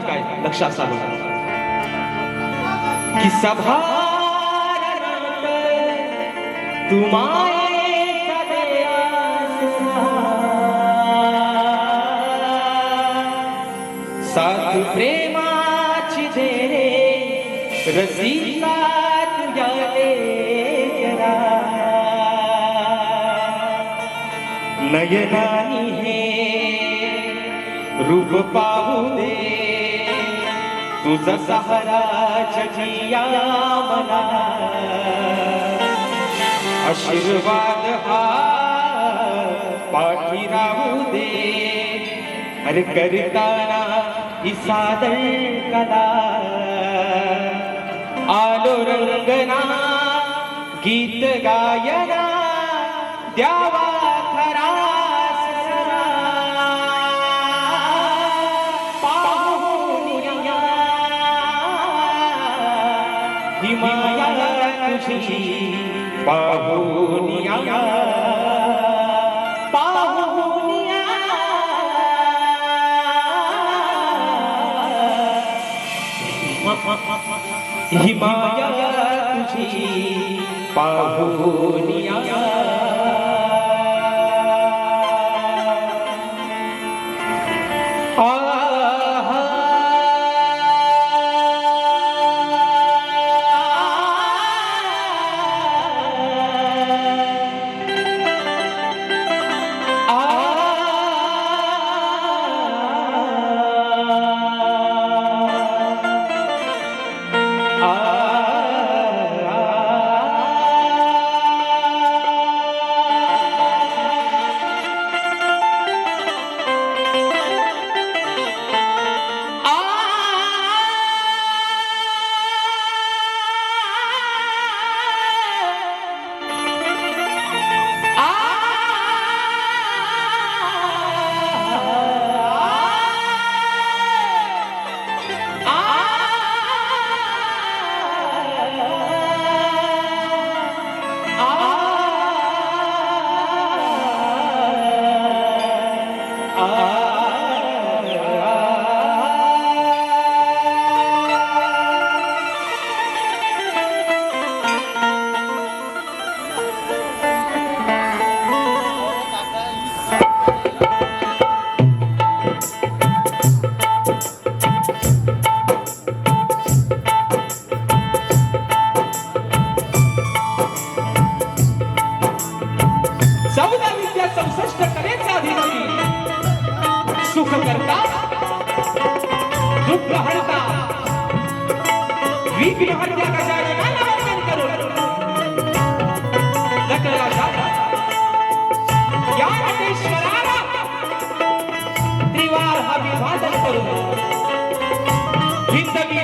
काय लक्षात की सभा तुम्हारे सात प्रेमाची दे. नयनानी हे रूप पाहू दे। तुझा सहारा जगिया मला आशीर्वाद हा पाठी राहू दे अरे करताना ही सादर कला आलो रंगना गीत गायना द्यावा तुझी पाहुनिया पाहुनिया हिमाया तुझी पाहुनिया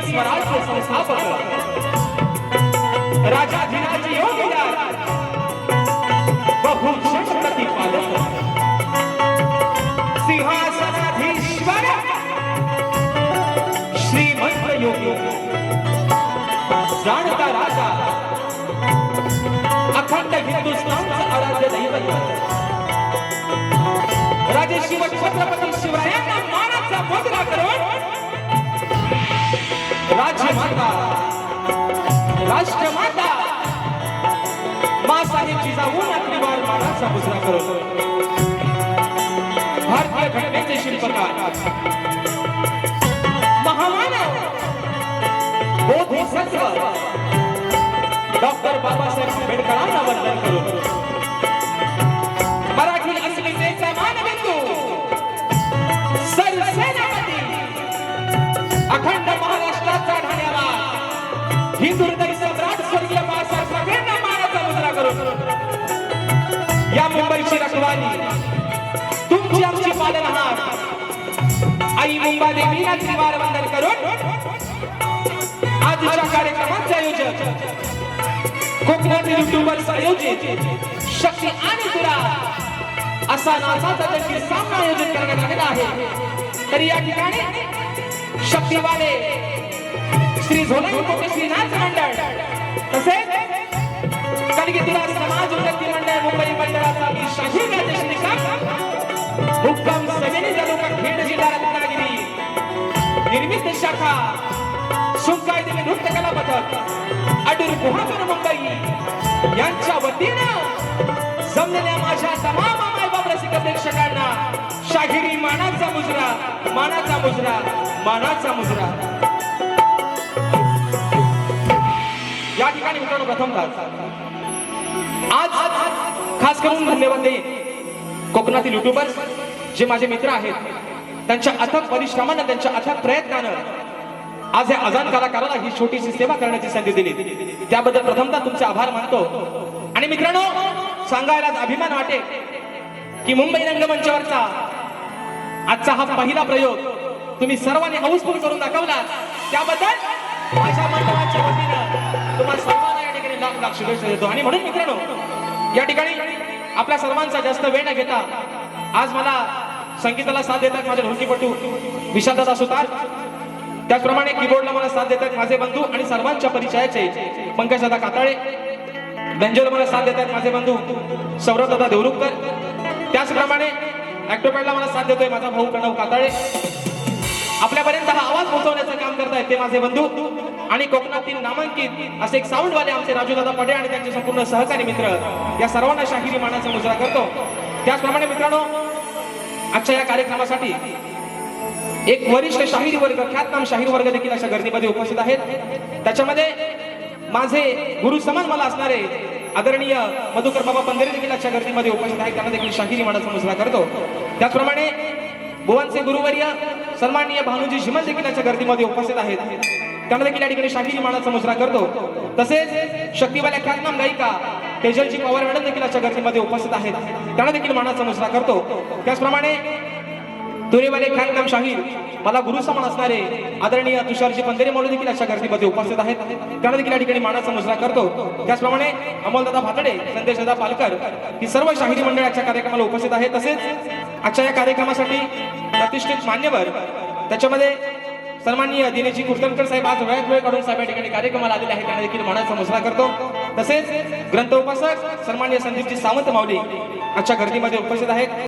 स्वराज्य संस्थापक राजाधिराज योगीदार बहुभूषण अखंड हिंदुस्थानचं आराध्य दैवत राजे शिव छत्रपती शिवरायांना मानाचा मुद्रा करून राजमाता राष्ट्रमाता मासाहेब जिजाऊंना त्रिवार मानाचा मुजरा करून भारतीय घटनेचे शिल्पकार महामानव बोधिसत्व डॉक्टर बाबासाहेब आंबेडकरांना वंदन करू मराठी अस्मितेचा मानबिंदू. सरसेनापती. अखंड महाराष्ट्राचा ढाण्याला हिंदू हृदय सम्राट स्वर्गीय बाळासाहेब सगळ्यांना मानाचा मुद्रा करून. या मुंबईची रखवाली. तुमची आमची पालन पालनहार. आई मुंबा देवीला त्रिवार वंदन करून. आजच्या कार्यक्रमाचे आयोजन. कोकणातील युट्यूबर्स आयोजित शक्ती आणि तुला असा नाचाचा देखील सामना आयोजित करण्यात आलेला आहे. तरी या ठिकाणी शक्तीवाले श्री झोलन कोटे श्री नाच मंडळ तसेच कणगीतुरा समाज उन्नती मंडळ मुंबई मंडळाचा मी शाहीर राजेश निकम हुक्कम सजनी जलोका खेड जिल्हा रत्नागिरी निर्मित शाखा सुंकायदेवी नृत्य कला पथक अडूर गुहागर मुंबई. यांच्या वतीनं जमलेल्या माझ्या तमाम मायबाप रसिक प्रेक्षकांना शाहिरी मानाचा मुजरा मानाचा मुजरा मानाचा मुजरा. या ठिकाणी मित्रांनो प्रथमतः आज खास करून धन्यवाद देईन कोकणातील युट्यूबर्स जे माझे मित्र आहेत त्यांच्या अथक परिश्रमानं त्यांच्या अथक प्रयत्नानं आज या अजान कलाकाराला ही छोटीशी सेवा करण्याची संधी दिली. त्याबद्दल प्रथमतः तुमचे आभार मानतो. आणि मित्रांनो सांगायला अभिमान वाटे की मुंबई रंगमंचावरचा आजचा हा पहिला प्रयोग तुम्ही सर्वांनी हाऊसफुल करून दाखवला. त्याबद्दल माझ्या मंडळाच्या वतीनं तुम्हाला सर्वांना या ठिकाणी लाख लाख शुभेच्छा देतो. आणि म्हणून मित्रांनो या ठिकाणी आपल्या सर्वांचा जास्त वेळ न घेता आज मला संगीताला साथ देतात माझे ढोलकीपटू विशालदादा सुतार. त्याचप्रमाणे कीबोर्डला मला साथ देतात माझे बंधू आणि सर्वांच्या परिचयाचे पंकजदादा काताळे. बेंजोला मला साथ देतात माझे बंधू सौरभदादा देवरुखकर. त्याचप्रमाणे ऍक्टोपॅडला मला साथ देतोय माझा भाऊ प्रणव काताळे. आपल्यापर्यंत हा आवाज पोहोचवण्याचं काम करतायत ते माझे बंधू आणि कोकणातील नामांकित असे एक साऊंडवाले आमचे राजूदादा पडे आणि त्यांचे संपूर्ण सहकारी मित्र या सर्वांना शाहिरी मानाचा मुजरा करतो. त्याचप्रमाणे मित्रांनो आजच्या या कार्यक्रमासाठी एक वरिष्ठ शाहीर वर्ग ख्यातनाम शाहीर वर्ग देखील अशा गर्दीमध्ये उपस्थित आहेत. त्याच्यामध्ये माझे गुरु समान मला असणारे आदरणीय मधुकर बाबा पंधरे देखील अशा गर्दीमध्ये उपस्थित आहेत. त्यांना देखील शाहिरी म्हणाचा मुजरा करतो. त्याचप्रमाणे बुवांचे गुरुवर्य सन्माननीय भानुजी झिमल देखील याच्या गर्दीमध्ये उपस्थित आहेत. त्यांना देखील या ठिकाणी शाहिरी मानाचा मुजरा करतो. तसेच शक्तीवाल्या ख्यातनाम गायिका तेजलजी पवार मॅडम देखील याच्या गर्दीमध्ये उपस्थित आहेत. त्यांना देखील मानाचा मुजरा करतो. त्याचप्रमाणे तुरेवाले ख्यातनाम शाहीर. मला गुरु समान असणारे आदरणीय तुषारजी पंधरे मौली देखील अशा गर्दीमध्ये उपस्थित आहेत. त्यांना देखील या ठिकाणी मानाचा मुजरा करतो. त्याचप्रमाणे अमोलदादा भातडे संदेशदादा पालकर ही सर्व शाहिरी मंडळाच्या कार्यक्रमाला उपस्थित आहेत. तसेच आजच्या या कार्यक्रमासाठी प्रतिष्ठित मान्यवर त्याच्यामध्ये सन्माननीय दिनेशजी कुर्तनकर साहेब आज वेळात वेळ काढून साहेब या ठिकाणी कार्यक्रमाला आलेले आहेत. त्यांना देखील मानाचा मुजरा करतो. तसेच ग्रंथ उपासक सन्माननीय संदीपजी सावंत माऊली आजच्या गर्दीमध्ये उपस्थित आहेत.